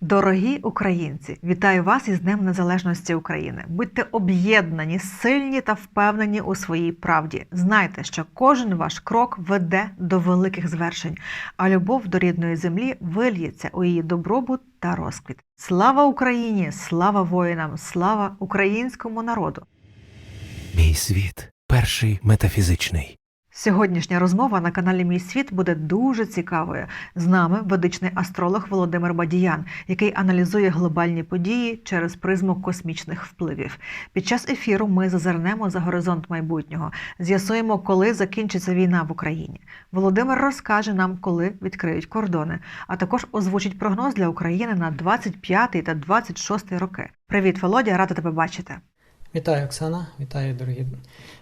Дорогі українці, вітаю вас із Днем Незалежності України. Будьте об'єднані, сильні та впевнені у своїй правді. Знайте, що кожен ваш крок веде до великих звершень, а любов до рідної землі вильється у її добробут та розквіт. Слава Україні! Слава воїнам! Слава українському народу! Мій світ перший метафізичний. Сьогоднішня розмова на каналі Мій світ буде дуже цікавою. З нами ведичний астролог Володимир Бадіян, який аналізує глобальні події через призму космічних впливів. Під час ефіру ми зазирнемо за горизонт майбутнього, з'ясуємо, коли закінчиться війна в Україні. Володимир розкаже нам, коли відкриють кордони, а також озвучить прогноз для України на 25 та 26 роки. Привіт, Володя, рада тебе бачити. Вітаю, Оксана, вітаю, дорогі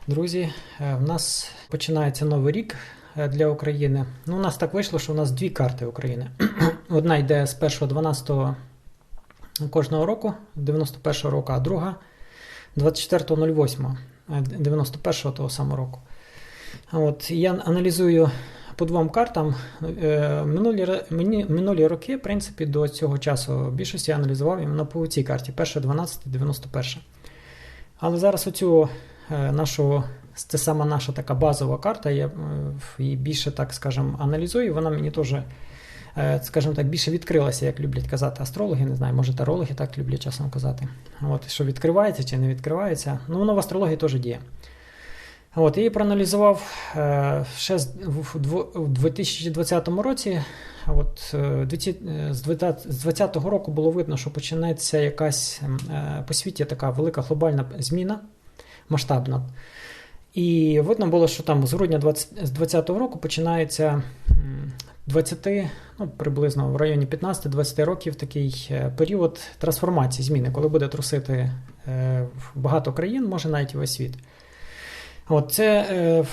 друзі. Е, У нас починається новий рік е, для України. Ну, у нас так вийшло, що у нас дві карти України. Одна йде з 1.12 кожного року, 91-го року, а друга 24.08, 91 того самого року. От, я аналізую по двом картам. Е, Минулі, минулі роки, в принципі, до цього часу в більшості я аналізував іменно по цій карті. 1.12, 91. Але зараз оцю е, нашу, це сама наша така базова карта, я е, її більше, так скажем, аналізую, вона мені теж, е, скажімо так, більше відкрилася, як люблять казати астрологи, не знаю, може тарологи так люблять часом казати. От, що відкривається чи не відкривається. Ну, воно в астрології теж діє. От, її проаналізував е, ще в, 2020 році. От, е, е, з 2020 року було видно, що почнеться якась по світі така велика глобальна зміна, масштабна. І видно було, що там з грудня з 2020 року починається м, 20, ну, приблизно в районі 15-20 років такий період трансформації, зміни, коли буде трусити багато країн, може навіть і весь світ. От це е,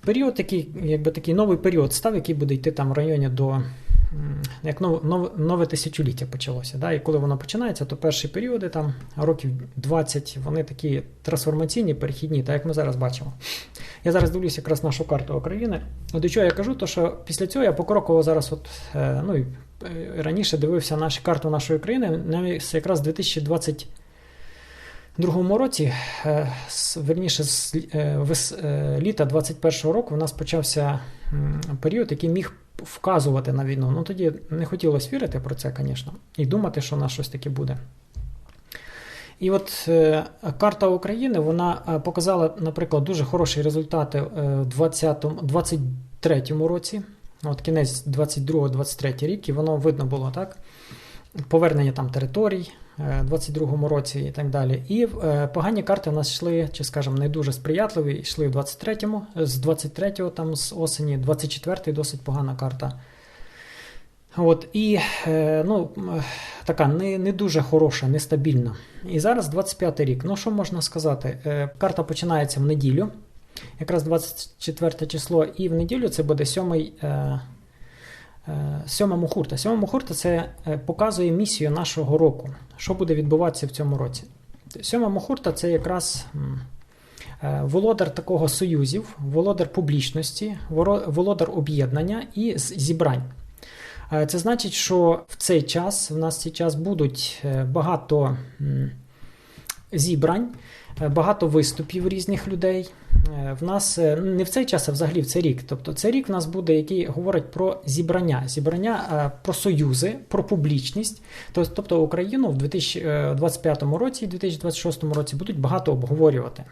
період такий, якби такий новий період став, який буде йти там в районі до як нове, нове, нове тисячоліття почалося. Да? І коли воно починається, то перші періоди, там років 20, вони такі трансформаційні, перехідні, так як ми зараз бачимо. Я зараз дивлюся якраз нашу карту України. До чого я кажу, то що після цього я покроково зараз, от, е, ну і е, раніше дивився нашу карту нашої країни, якраз 2020 другому році, е, верніше з е, е, літа 21-го року, у нас почався період, який міг вказувати на війну. Ну тоді не хотілося вірити про це, звісно, і думати, що у нас щось таке буде. І от карта України вона показала, наприклад, дуже хороші результати в 20-му 23-му році. От кінець 22-23 рік, і воно видно було так. Повернення там територій е, 22-му році і так далі. І е, погані карти у нас йшли, чи скажімо, не дуже сприятливі, йшли в 23-му, з 23-го там з осені, 24-й досить погана карта. От, і е, ну, така не, не дуже хороша, нестабільна. І зараз 25-й рік. Ну, що можна сказати? Карта починається в неділю, якраз 24 число, і в неділю це буде 7 е, е, Сьома мухурта. Сьома мухурта це е, показує місію нашого року, що буде відбуватися в цьому році. Сьома мухурта це якраз е, володар такого союзів, володар публічності, володар об'єднання і зібрань. Е, Це значить, що в цей час, в нас цей час будуть е, багато зібрань, е, багато виступів різних людей. Е, В нас е, не в цей час, а взагалі в цей рік. Тобто цей рік в нас буде, який говорить про зібрання, зібрання е, про союзи, про публічність. Тобто Україну в 2025 році і 2026 році будуть багато обговорювати.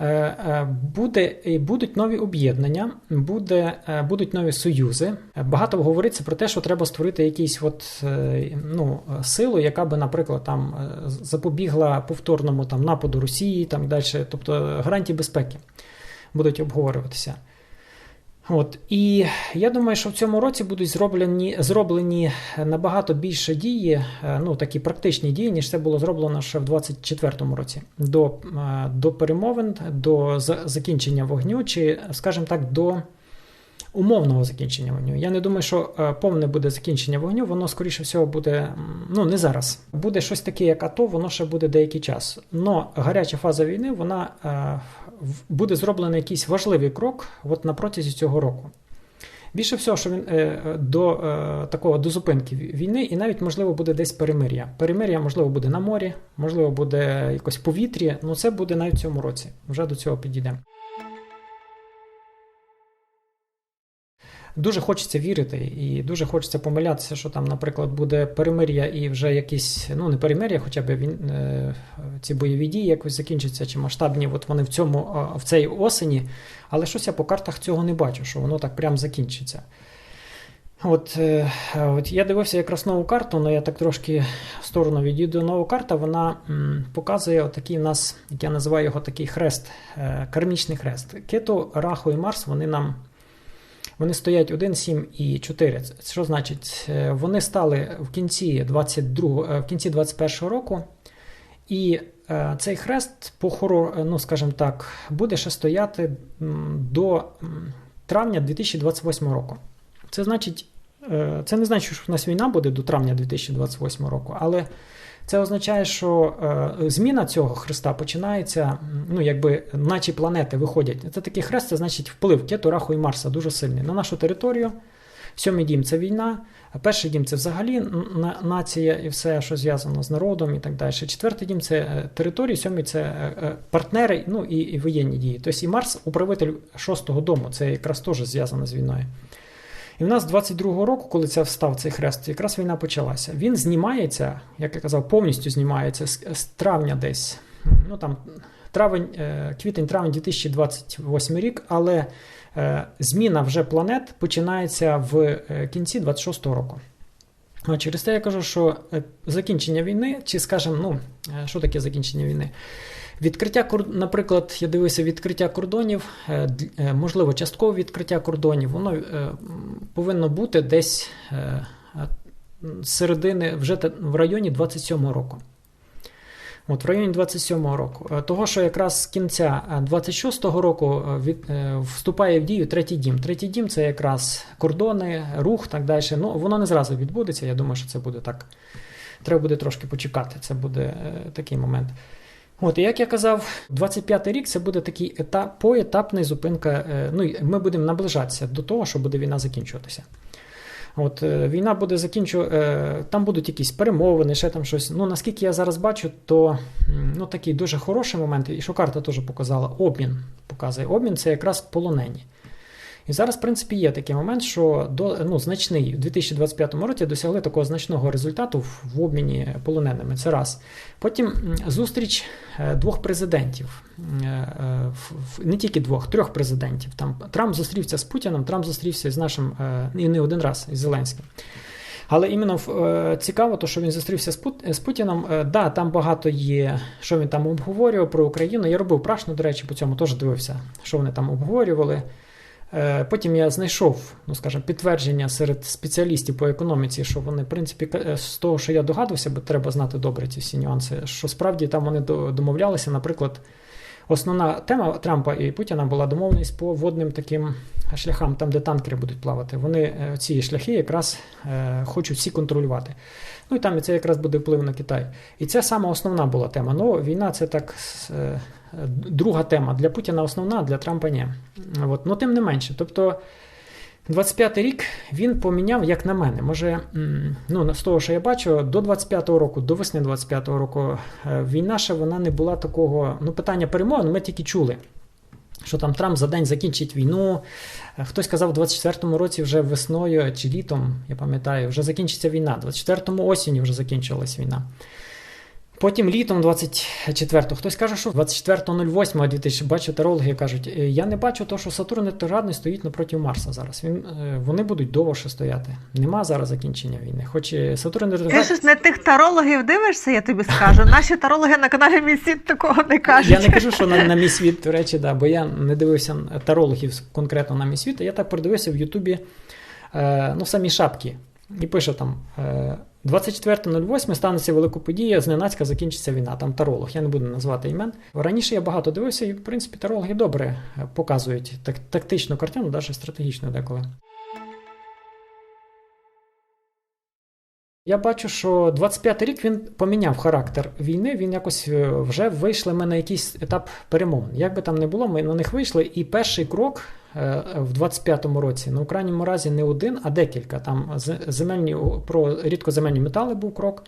Е, е, Буде, будуть нові об'єднання, буде, е, будуть нові союзи. Багато говориться про те, що треба створити якісь от, ну, силу, яка би, наприклад, там запобігла повторному там, нападу Росії, там далі, тобто гарантії безпеки будуть обговорюватися. От, і я думаю, що в цьому році будуть зроблені, зроблені набагато більше дії, е, ну такі практичні дії, ніж це було зроблено ще в 2024 році. До, е, до перемовин, до закінчення вогню, чи, скажімо так, до умовного закінчення вогню. Я не думаю, що е, повне буде закінчення вогню, воно, скоріше всього, буде ну не зараз. Буде щось таке, як АТО, воно ще буде деякий час. Но гаряча фаза війни, вона е, буде зроблений якийсь важливий крок от на протязі цього року. Більше всього, що він е, до такого до зупинки війни, і навіть можливо буде десь перемир'я. Перемир'я можливо буде на морі, можливо, буде якось в повітрі. Ну це буде навіть в цьому році. Вже до цього підійдемо. Дуже хочеться вірити, і дуже хочеться помилятися, що там, наприклад, буде перемир'я і вже якісь, ну не перемир'я, хоча б він е, ці бойові дії якось закінчаться, чи масштабні, от вони в цьому в цій осені. Але щось я по картах цього не бачу, що воно так прям закінчиться. От, е, от я дивився якраз нову карту, але я так трошки в сторону відійду. Нова карта вона показує отакий у нас, як я називаю його такий хрест, е, кармічний хрест. Кету, Раху і Марс вони нам. Вони стоять 1, 7 і 4. Що значить? Е, Вони стали в кінці 22, е, в кінці 21 року, і е, цей хрест по ну скажімо так, буде ще стояти до травня 2028 року. Це значить, це не значить, що в нас війна буде до травня 2028 року, але це означає, що е, зміна цього хреста починається, ну якби наче планети виходять. Це такий хрест, це значить вплив Кету, Раху і Марса дуже сильний на нашу територію. Сьомий дім це війна, перший дім це взагалі нація і все, що зв'язано з народом і так далі. Четвертий дім це е, території, сьомий це е, партнери, ну і воєнні дії. Тобто і Марс управитель шостого дому, це якраз теж зв'язано з війною. І в нас 22-го року, коли це встав цей хрест, якраз війна почалася. Він знімається, як я казав, повністю знімається з, травня десь. Ну там травень, е, квітень, травень 2028 рік, але е, зміна вже планет починається в е, кінці 26-го року. Через те я кажу, що закінчення війни, чи скажімо, ну, що таке закінчення війни? Відкриття наприклад, я дивився відкриття кордонів, е, е, можливо, часткове відкриття кордонів, воно е, повинно бути десь середини, вже в районі 27-го року. От в районі 27-го року. Того, що якраз з кінця е, 26-го року від, вступає в дію третій дім. Третій дім це якраз кордони, рух, так далі. Ну, воно не зразу відбудеться. Я думаю, що це буде так. Треба буде трошки почекати. Це буде такий момент. От, і як я казав, 25-й рік це буде такий етап, поетапний зупинка. е, Ну, і ми будемо наближатися до того, що буде війна закінчуватися. От е, війна буде закінчувати, там будуть якісь перемовини, ще там щось. Ну наскільки я зараз бачу, то ну такий дуже хороший момент, і що карта теж показала, обмін показує. Обмін це якраз полонені. І зараз, в принципі, є такий момент, що до, ну, значний у 2025 році досягли такого значного результату в, обміні полоненими. Це раз. Потім зустріч е, двох президентів, Е, не тільки двох, трьох президентів. Там Трамп зустрівся з Путіним, Трамп зустрівся з нашим е, і не один раз із Зеленським. Але іменно цікаво, то, що він зустрівся з, Пут- з Путіном. Да, там багато є, що він там обговорював про Україну. Я робив прашну, до речі, по цьому теж дивився, що вони там обговорювали. Е, Потім я знайшов, ну скажімо, підтвердження серед спеціалістів по економіці, що вони, в принципі, е, з того, що я догадувався, бо треба знати добре ці всі нюанси, що справді там вони домовлялися, наприклад. Основна тема Трампа і Путіна була домовленість по водним таким шляхам, там, де танкери будуть плавати. Вони е, ці шляхи якраз е, хочуть всі контролювати. Ну і там це якраз буде вплив на Китай. І це саме основна була тема. Ну, війна це так е, друга тема. Для Путіна основна, для Трампа ні. От. Ну, тим не менше. Тобто. 25-й рік він поміняв, як на мене. Може, ну, з того, що я бачу, до 25-го року, до весни 25-го року війна ще вона не була такого. Ну, питання перемовин ми тільки чули. Що там Трамп за день закінчить війну. Е, Хтось казав, у 24-му році вже весною чи літом, я пам'ятаю, вже закінчиться війна. 24-му осінню вже закінчилась війна. Потім літом 24-го. Хтось каже, що 24.08 2000, бачу, тарологи кажуть, «Е, я не бачу того, що Сатурн ретроградний стоїть напроти Марса зараз. Він, е, вони будуть довго ще стояти. Нема зараз закінчення війни. Хоч е, Сатурн Ти ретроградний... щось не тих тарологів дивишся, я тобі скажу. Наші тарологи на каналі Мій світ такого не кажуть. Я не кажу, що на, на мій світ, до речі, да, бо я не дивився тарологів конкретно на мій світ, а я так продивився в Ютубі ну, самі шапки. І пише там: 24.08 станеться велика подія, зненацька закінчиться війна. Там таролог, я не буду назвати імен. Раніше я багато дивився, і в принципі тарологи добре е, показують так, тактичну картину, навіть стратегічну деколи. Я бачу, що 25-й рік він поміняв характер війни. Він якось е, вже вийшли ми на якийсь етап перемовин. Як би там не було, ми на них вийшли. І перший крок е, в 25-му році, на у крайньому разі, не один, а декілька. Там земельні про рідкоземельні метали був крок.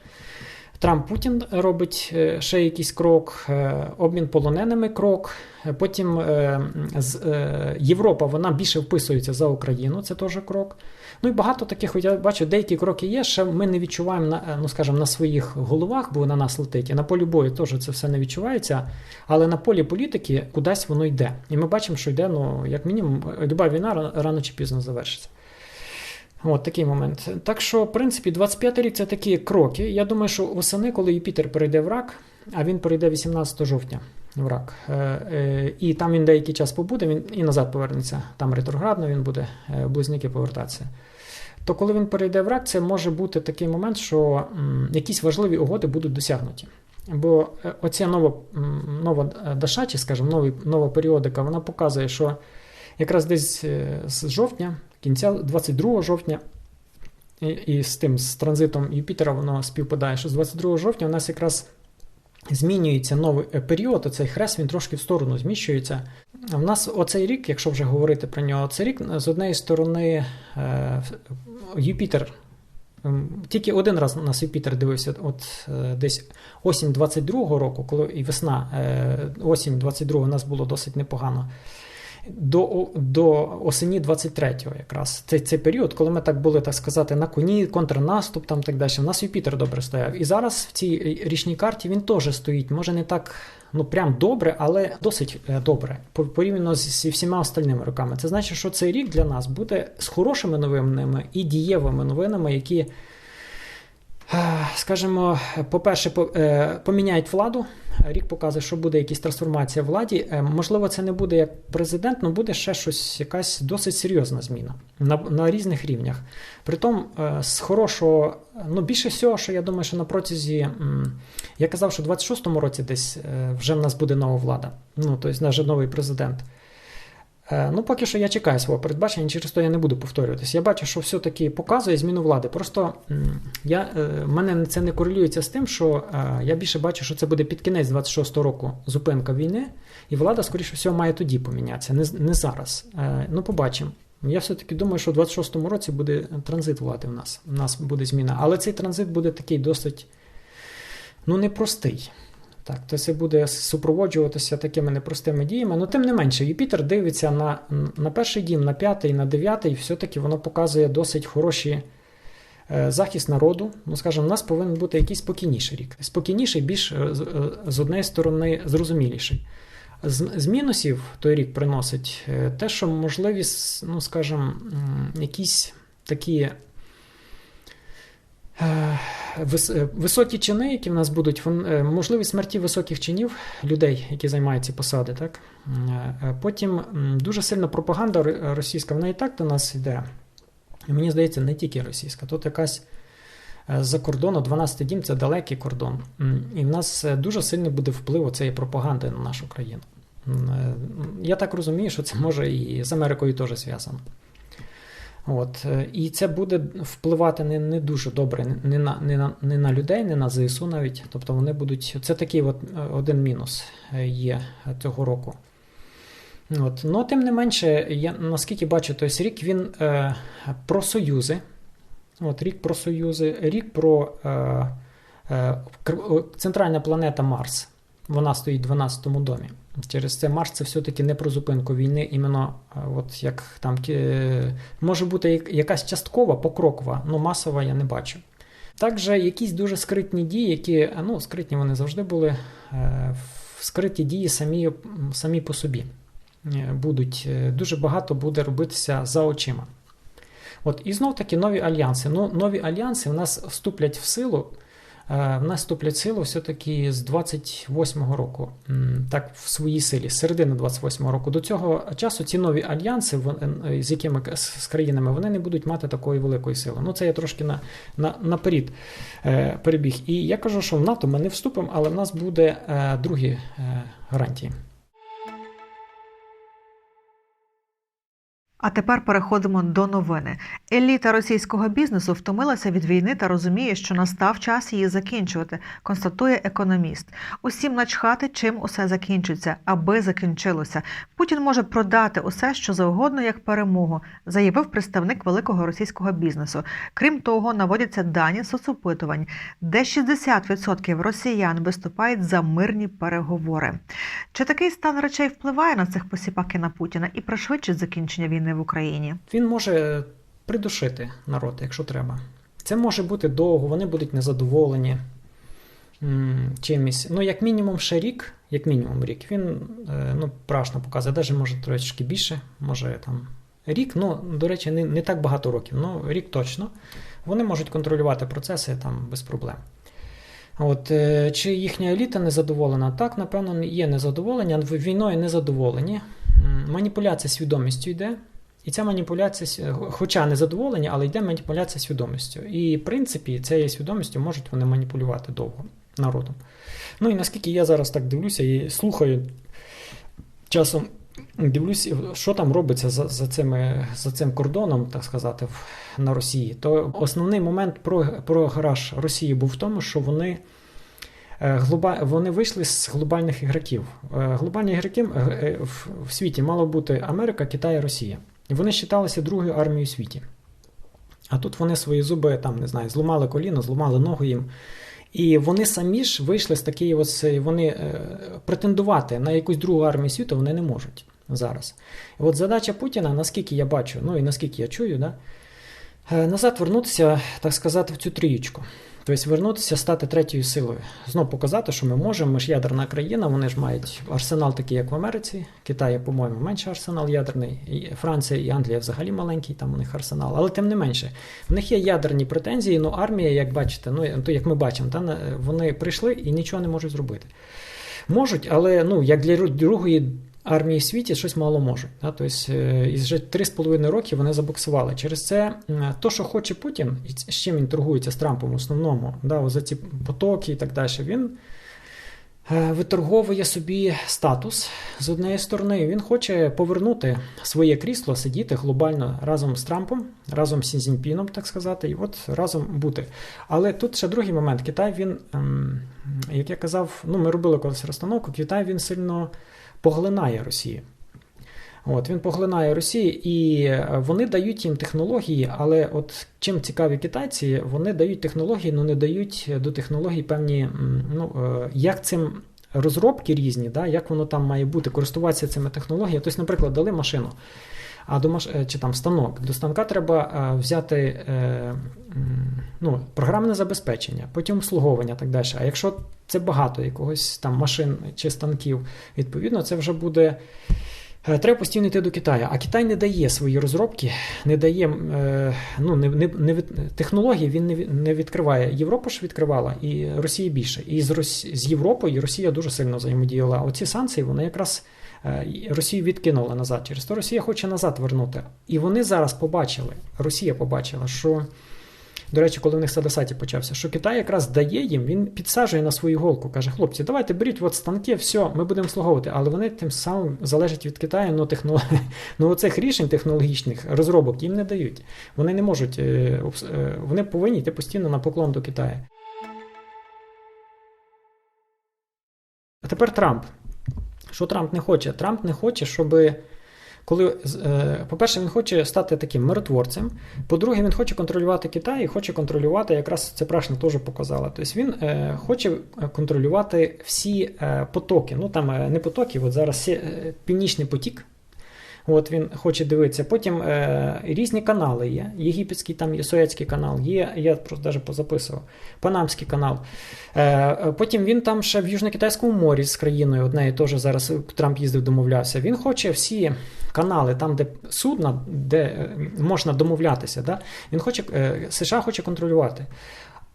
Трамп Путін робить е, ще якийсь крок, е, обмін полоненими крок. Е, Потім Європа вона більше вписується за Україну, це теж крок. Ну і багато таких, я бачу, деякі кроки є, ще ми не відчуваємо на, ну, скажімо, на своїх головах, бо на нас летить. І на полі бою теж це все не відчувається. Але на полі політики кудись воно йде. І ми бачимо, що йде, ну, як мінімум, люба війна рано чи пізно завершиться. От такий момент. Так що, в принципі, 25 рік це такі кроки. Я думаю, що восени, коли Юпітер перейде в рак, а він перейде 18 жовтня в рак. Е, е, і там він деякий час побуде, він і назад повернеться. Там ретроградно він буде е, в близнюки повертатися. То коли він перейде в рак, це може бути такий момент, що якісь важливі угоди будуть досягнуті. Бо е, оця нова, нова е, даша, чи скажімо, нова періодика, вона показує, що якраз десь е, з жовтня, кінця 22 жовтня, і, і з тим з транзитом Юпітера воно співпадає, що з 22 жовтня у нас якраз змінюється новий е, період, оцей хрест він трошки в сторону зміщується. В нас оцей рік, якщо вже говорити про нього, цей рік з однієї сторони е, Юпітер. ем, Тільки один раз у нас Юпітер дивився, от е, десь осінь 22-го року, коли і весна, е, осінь 22-го у нас було досить непогано. До, до осені 23-го якраз цей, цей період, коли ми так були, так сказати, на коні, контрнаступ там так далі. У нас Юпітер добре стояв. І зараз в цій річній карті він теж стоїть. Може не так ну прям добре, але досить е, добре порівняно з, всіма остальними роками. Це значить, що цей рік для нас буде з хорошими новинами і дієвими новинами, які. е, Скажімо, по-перше, е, поміняють владу. Рік показує, що буде якась трансформація владі. Е, Можливо, це не буде як президент, але буде ще щось, якась досить серйозна зміна на, на різних рівнях. Притом, е, з хорошого, ну більше всього, що я думаю, що на протязі. Я казав, що в 26-му році десь е, вже в нас буде нова влада. Ну, тобто, наш новий президент. Е, Ну, поки що я чекаю свого передбачення, через то я не буду повторюватись. Я бачу, що все-таки показує зміну влади. Просто я, е, мене це не корелюється з тим, що е, я більше бачу, що це буде під кінець 26-го року зупинка війни, і влада, скоріше всього, має тоді помінятися, не, не зараз. Ну, побачимо. Я все-таки думаю, що в 26-му році буде транзит влади в нас. У нас буде зміна. Але цей транзит буде такий досить ну, непростий. Так, то це буде супроводжуватися такими непростими діями. Ну, тим не менше, Юпітер дивиться на, на перший дім, на п'ятий, на дев'ятий, все-таки воно показує досить хороші е, захист народу. Ну, скажімо, у нас повинен бути якийсь спокійніший рік. Спокійніший, більш е, з, е, з однієї сторони зрозуміліший. З, з мінусів той рік приносить е, те, що можливість, ну, скажімо, якісь такі. Е, е, Високі чини, які в нас будуть, е, можливість смерті високих чинів людей, які займають ці посади. Так? Потім дуже сильна пропаганда російська, вона і так до нас йде. І мені здається, не тільки російська, тут якась з-за кордону, 12 дім це далекий кордон. І в нас дуже сильний буде вплив цієї пропаганди на нашу країну. Я так розумію, що це може і з Америкою теж зв'язано. От, е, і це буде впливати не, не дуже добре не на, не, на, не на людей, не на ЗСУ навіть. Тобто вони будуть. Це такий от е, один мінус е, є цього року. От. Ну, тим не менше, я наскільки бачу, той рік він е, про союзи. От, рік про союзи, рік про е, е, центральна планета Марс. Вона стоїть в 12-му домі. Через це Марс це все-таки не про зупинку війни, іменно е, от як там е, може бути якась часткова, покрокова, але масова я не бачу. Також якісь дуже скритні дії, які, е, ну, скритні вони завжди були, скриті дії самі, самі по собі будуть. Дуже багато буде робитися за очима. От, і знов таки нові альянси. Ну, нові альянси в нас вступлять в силу. Е, В нас вступлять силу все-таки з 28-го року, так, в своїй силі, з середини 28-го року. До цього часу ці нові альянси, е, з якими з країнами, вони не будуть мати такої великої сили. Ну, це я трошки на, на, наперед е, перебіг. І я кажу, що в НАТО ми не вступимо, але в нас буде е, другі е, гарантії. А тепер переходимо до новини. Еліта російського бізнесу втомилася від війни та розуміє, що настав час її закінчувати, констатує економіст. Усім начхати, чим усе закінчиться, аби закінчилося. Путін може продати усе, що завгодно, як перемогу, заявив представник великого російського бізнесу. Крім того, наводяться дані соцопитувань, де 60% росіян виступають за мирні переговори. Чи такий стан речей впливає на цих посіпаки на Путіна і пришвидшить закінчення війни в Україні? Він може придушити народ, якщо треба. Це може бути довго, вони будуть незадоволені чимось. Ну, як мінімум, ще рік, як мінімум рік, він е, ну, прашно показує, навіть може трошки більше, може там рік, ну, до речі, не, не так багато років, ну рік точно. Вони можуть контролювати процеси там без проблем. От, е, Чи їхня еліта незадоволена? Так, напевно, є незадоволення. Війною незадоволені. Маніпуляція свідомістю йде. І ця маніпуляція, хоча незадоволення, але йде маніпуляція свідомістю. І, в принципі, цією свідомістю можуть вони маніпулювати довго народом. Ну і наскільки я зараз так дивлюся і слухаю, часом дивлюсь, що там робиться за, за, цими, за цим кордоном, так сказати, на Росії, то основний момент про, про гараж Росії був в тому, що вони. е. Вони вийшли з глобальних ігроків. Е, Глобальні ігроки е, в світі мало бути Америка, Китай Росія. Вони вважалися другою армією світі. А тут вони свої зуби там, не знаю, зламали коліно, зламали ногу їм. І вони самі ж вийшли з такої, ось, вони е, претендувати на якусь другу армію світу вони не можуть зараз. І от задача Путіна, наскільки я бачу, ну і наскільки я чую, да, е, назад вернутися, так сказати, в цю трієчку. Тобто вернутися, стати третьою силою. Знов показати, що ми можемо. Ми ж ядерна країна, вони ж мають арсенал такий, як в Америці. Китай, по-моєму, менший арсенал ядерний. І Франція і Англія взагалі маленький, там у них арсенал. Але тим не менше, в них є ядерні претензії, ну армія, як бачите, ну то як ми бачимо, та, вони прийшли і нічого не можуть зробити. Можуть, але ну, як для другої армії в світі щось мало можуть. Да? Тобто, е, і вже 3,5 роки вони забуксували. Через це м, то, що хоче Путін, і з чим він торгується з Трампом в основному, да, за ці потоки і так далі, він е, виторговує собі статус з однієї сторони. Він хоче повернути своє крісло, сидіти глобально разом з Трампом, разом з Сі Цзіньпіном, так сказати, і от разом бути. Але тут ще другий момент. Китай він, ем, як я казав, ну ми робили колись розстановку, Китай він сильно поглинає Росію. От, він поглинає Росію, і е, вони дають їм технології, але от чим цікаві китайці, вони дають технології, але не дають до технологій певні, ну, е, як цим розробки різні, да, як воно там має бути, користуватися цими технологіями. Тобто, наприклад, дали машину, а до маш... е, чи там станок. До станка треба е, взяти е, ну, програмне забезпечення, потім обслуговування так далі. А якщо це багато якогось там машин чи станків, відповідно, це вже буде. Треба постійно йти до Китаю, а Китай не дає свої розробки, не дає ну, не, не, не технології, він не, не відкриває. Європа ж відкривала, і Росія більше. І з, з Європою Росія дуже сильно взаємодіяла. Оці санкції вони якраз Росію відкинули назад. Через то Росія хоче назад вернути. І вони зараз побачили, Росія побачила, що. До речі, коли в них Садасаті почався, що Китай якраз дає їм, він підсаджує на свою голку, каже: хлопці, давайте беріть от станки, все, ми будемо слуговувати. Але вони тим самим залежать від Китаю, ну, технолог... ну оцих рішень технологічних розробок їм не дають. Вони не можуть, е, е, вони повинні йти постійно на поклон до Китаю. А тепер Трамп. Що Трамп не хоче? Трамп не хоче, щоб. Коли, е, по-перше, він хоче стати таким миротворцем. По-друге, він хоче контролювати Китай і хоче контролювати, якраз це Прашна теж показала. Тобто він е, хоче контролювати всі е, потоки. Ну там е, не потоки, от зараз е, Північний потік. От він хоче дивитися. Потім е, різні канали є. Єгипетський там є Суецький канал, є, я просто навіть позаписував, Панамський канал. Е, потім він там ще в Южно-Китайському морі з країною, однею теж зараз Трамп їздив, домовлявся. Він хоче всі канали, там, де судна, де е, можна домовлятися. Да? Він хоче, е, США хоче контролювати.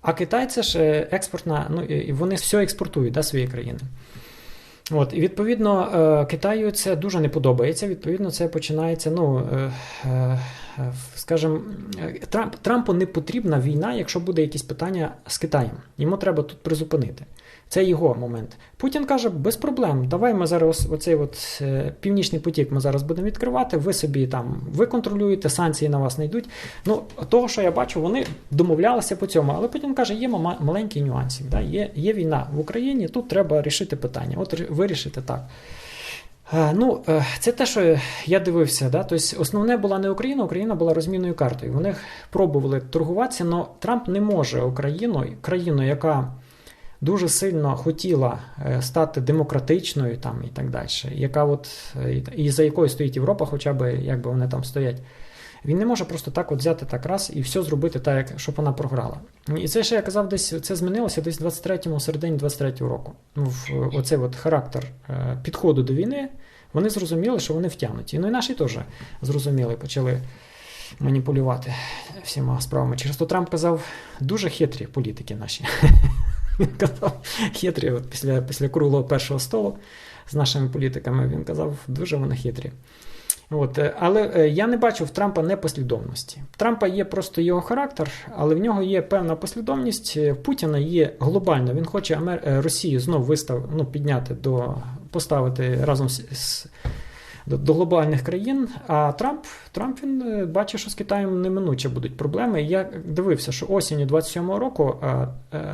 А Китай це ж е, експортна, ну і вони все експортують да, свої країни. От, і відповідно е, Китаю це дуже не подобається. Відповідно, це починається. Ну е, е, скажімо, Трамп, Трампу не потрібна війна, якщо буде якісь питання з Китаєм. Йому треба тут призупинити. Це його момент. Путін каже, без проблем. Давай ми зараз оцей от е, північний потік ми зараз будемо відкривати. Ви собі там ви контролюєте, санкції на вас не йдуть. Ну того, що я бачу, вони домовлялися по цьому. Але Путін каже, є маленький нюансик. Да? Є, є війна в Україні, тут треба рішити питання. От вирішити так. Е, Ну, е, це те, що я дивився. Да? Тобто, основне була не Україна, Україна була розмінною картою. Вони пробували торгуватися, але Трамп не може Україну, країну, яка дуже сильно хотіла е, стати демократичною там і так далі, яка от, е, і за якою стоїть Європа, хоча б як би вони там стоять. Він не може просто так от взяти так раз і все зробити так, як щоб вона програла. І це ще я казав, десь це змінилося десь в 23-му, середині 23-го року. Ну, в оцей от характер е, підходу до війни. Вони зрозуміли, що вони втягнуті. Ну і наші теж зрозуміли, почали маніпулювати всіма справами. Через то Трамп казав, дуже хитрі політики наші. Він казав, хитрі, от після, після круглого першого столу з нашими політиками, він казав, дуже вони хитрі. От, е, але е, я не бачу в Трампа непослідовності. В Трампа є просто його характер, але в нього є певна послідовність. Е, Путіна є глобально. Він хоче Амер... Росію знов вистав... ну, підняти до поставити разом з до, до глобальних країн. А Трамп, Трамп він е, бачить, що з Китаєм неминуче будуть проблеми. Я дивився, що осінню 27-го року е,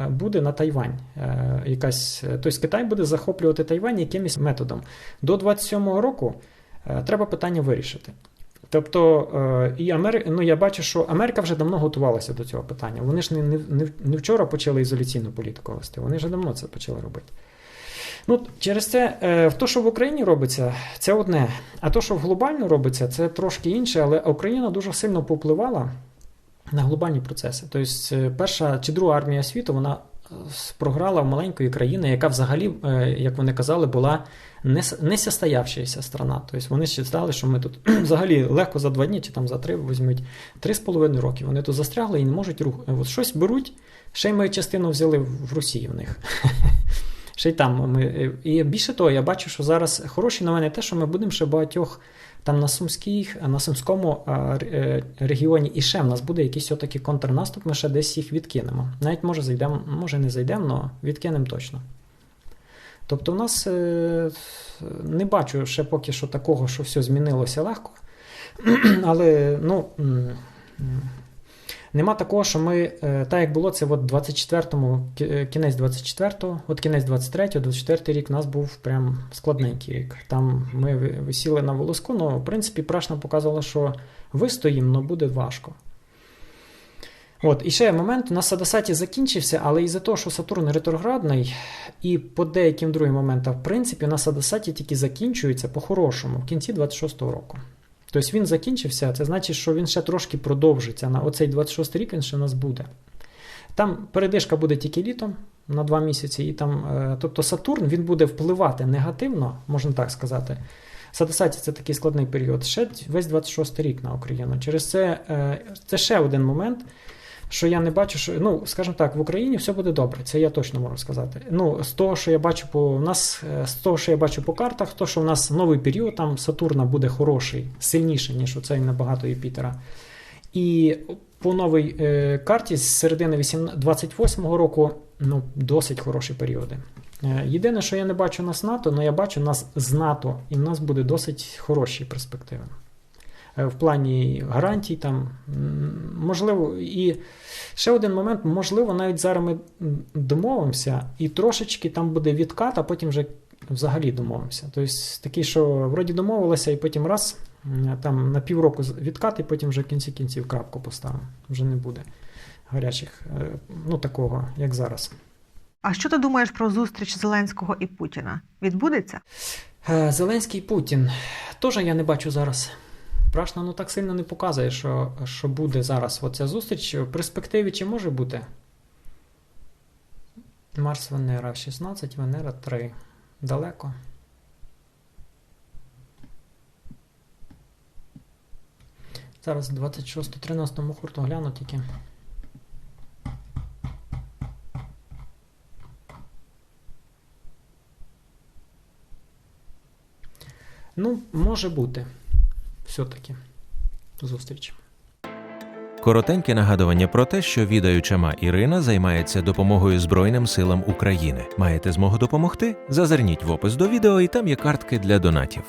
буде на Тайвань. Е, якась, тобто Китай буде захоплювати Тайвань якимось методом. До 27-го року треба питання вирішити. Тобто, і Амери... ну, я бачу, що Америка вже давно готувалася до цього питання. Вони ж не, не, не вчора почали ізоляційну політику вести, вони вже давно це почали робити. Ну, через це, е, в то, що в Україні робиться, це одне. А то, що в глобально робиться, це трошки інше, але Україна дуже сильно попливала на глобальні процеси. Тобто, е, перша чи друга армія світу, вона е, програла в маленької країни, яка взагалі, як вони казали, була не, состоявшаяся страна. Тобто вони считали, що ми тут взагалі легко за два дні чи там за три візьмуть три з половиною роки. Вони тут застрягли і не можуть рух. От щось беруть, ще й ми частину взяли в Росії в них. Ще й там ми. І більше того, я бачу, що зараз хороші новини те, що ми будемо ще багатьох там на Сумських, на Сумському е, регіоні і ще в нас буде якийсь все-таки контрнаступ, ми ще десь їх відкинемо. Навіть може зайдемо, може не зайдемо, але відкинемо точно. Тобто, в нас е, не бачу ще поки що такого, що все змінилося легко. Але ну, нема такого, що ми, е, так як було це от 24-му, е, кінець 24-го, от кінець 23-го, 24-й рік у нас був прям складненький рік. Там ми висіли на волоску, але в принципі прашна показувала, що вистоїмо, але буде важко. От, і ще момент, у нас Садасаті закінчився, але із-за того, що Сатурн ретроградний, і по деяким другим моментам, в принципі, на Садасаті тільки закінчується по-хорошому в кінці 26-го року. Тобто він закінчився, це значить, що він ще трошки продовжиться. На оцей 26 рік він ще в нас буде. Там передишка буде тільки літом на два місяці, і там, е, тобто Сатурн він буде впливати негативно, можна так сказати. Садасаті це такий складний період. Ще весь 26 рік на Україну. Через це е, це ще один момент, що я не бачу, що ну, скажімо так, в Україні все буде добре. Це я точно можу сказати. Ну, з того, що я бачу по у нас, е, з того, що я бачу по картах, то що в нас новий період, там Сатурна буде хороший, сильніший, ніж оцей набагато Юпітера. І по новій е, карті з середини 28-го року ну, досить хороші періоди. Е, Єдине, що я не бачу нас НАТО, але я бачу нас з НАТО, і в нас буде досить хороші перспективи. Е, В плані гарантій, там, можливо, і ще один момент, можливо, навіть зараз ми домовимося, і трошечки там буде відкат, а потім вже взагалі домовимося. Тобто такий, що вроді домовилися, і потім раз, там на півроку відкат, і потім вже в кінці кінців крапку поставимо. Вже не буде гарячих, е, ну такого, як зараз. А що ти думаєш про зустріч Зеленського і Путіна? Відбудеться? Е, Зеленський Путін. Теж я не бачу зараз. Прашна ну так сильно не показує, що, що буде зараз оця зустріч. В перспективі чи може бути? Марс Венера 16, Венера 3. Далеко. Зараз 26 13 мухурту гляну тільки. Ну, може бути. Все-таки. Зустріч. Коротеньке нагадування про те, що відаючама Ірина займається допомогою Збройним силам України. Маєте змогу допомогти? Зазирніть в опис до відео, і там є картки для донатів.